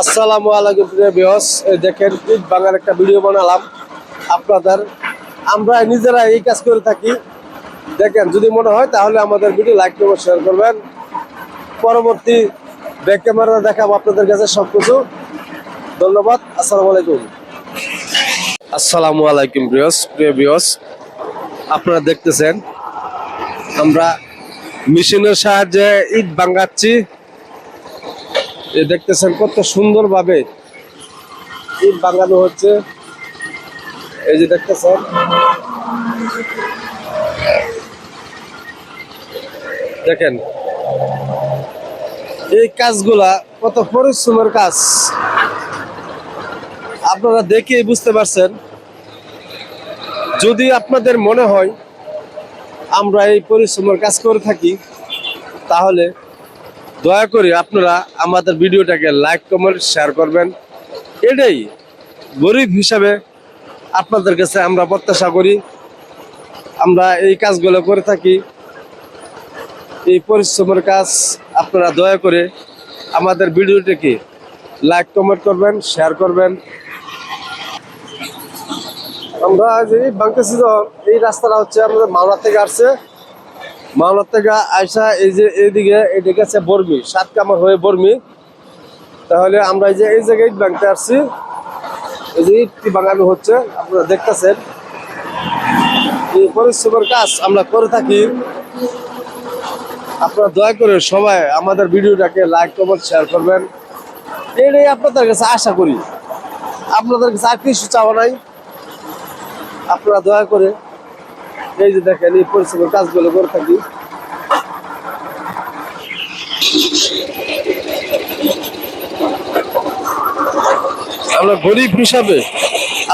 আসসালামু আলাইকুম প্রিয় বিহস দেখেন, ঈদ বাংলার একটা ভিডিও বানালাম আপনাদের। আমরা নিজেরা এই কাজ করে থাকি। দেখেন, যদি মনে হয় তাহলে আমাদের ভিডিও লাইক করবেন শেয়ার করবেন। পরবর্তী ব্যাক ক্যামেরা দেখাবো আপনাদের কাছে সব কিছু ধন্যবাদ, আসসালামু আলাইকুম। আসসালামু আলাইকুম বিহস প্রিয় বিহস আপনারা দেখতেছেন, আমরা মেশিনের সাহায্যে ইট ভাঙাচ্ছি। এ দেখতেছেন কত সুন্দরভাবে ইট বাঙানো হচ্ছে। এই যে দেখতেছেন। দেখেন। এই কাজগুলা কত পরিশ্রমের কাজ। আপনারা দেখেই বুঝতে পারছেন। যদি আপনাদের মনে হয় আমরা এই পরিশ্রমের কাজ করে থাকি, তাহলে দয়া করে আপনারা আমাদের ভিডিওটাকে লাইক, কমেন্ট শেয়ার করবেন। এটাই গরিব হিসাবে আপনাদের কাছে আমরা প্রত্যাশা করি। আমরা এই কাজগুলো করে থাকি। এই পরিশ্রমের কাজ আপনারা দয়া করে আমাদের ভিডিওটাকে লাইক, কমেন্ট করবেন শেয়ার করবেন। আমরা যে বাংলাদেশি এই রাস্তাটা হচ্ছে আমাদের মাওনা থেকে আসছে মাওনা থেকে আইসা এই যে এইদিকে, এদিকে আছে বর্মি, সাত কামার হয়ে বর্মি। তাহলে আমরা এই যে এই জায়গায় ইট ভাঙতে আসছি। এই যে ইটটি বাঙানো হচ্ছে, আপনারা দেখতেছেন। এই পরিশ্রমের কাজ আমরা করে থাকি। আপনারা দয়া করে সবাই আমাদের ভিডিওটাকে লাইক কমেন্ট শেয়ার করবেন। এটাই আপনাদের কাছে আশা করি। আপনাদের কাছে আর কিছু চাওয়া নাই। আপনারা দয়া করে এই যে দেখেন, এই পরিশ্রমের কাজগুলো করে থাকি। আমরা গরিব হিসাবে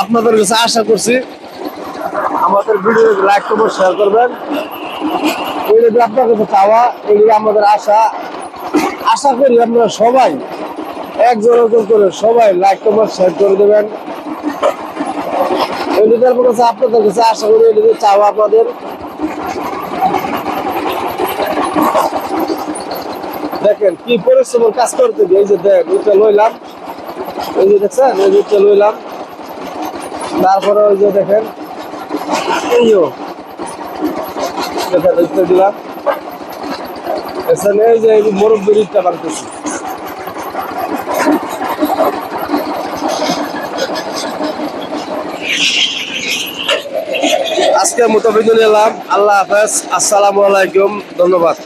আপনাদের কাছে আশা করছি আমাদের ভিডিও লাইক করবেন শেয়ার করবেন। এইগুলো আপনার কাছে চাওয়া এগুলো আমাদের আশা আশা করি আপনারা সবাই একজন করে সবাই লাইক কমেন্ট শেয়ার করে দেবেন। এলিটার কাছে আপনাদের কাছে আশা করি এলিটা চাওয়া আপনাদের। দেখেন কি পরিশ্রমের কাজ করতে হবে এই যে দেখ ওইটা লইলাম। এই যে দেখছেন, এই যে লইলাম। তারপরে ওই যে দেখেন এইও দেখেন দিলাম। এখানে এই যে মুরব্বির ইটটা বানতেছি আজকের মতো আল্লাহ হাফেজ। আসসালামু আলাইকুম। ধন্যবাদ।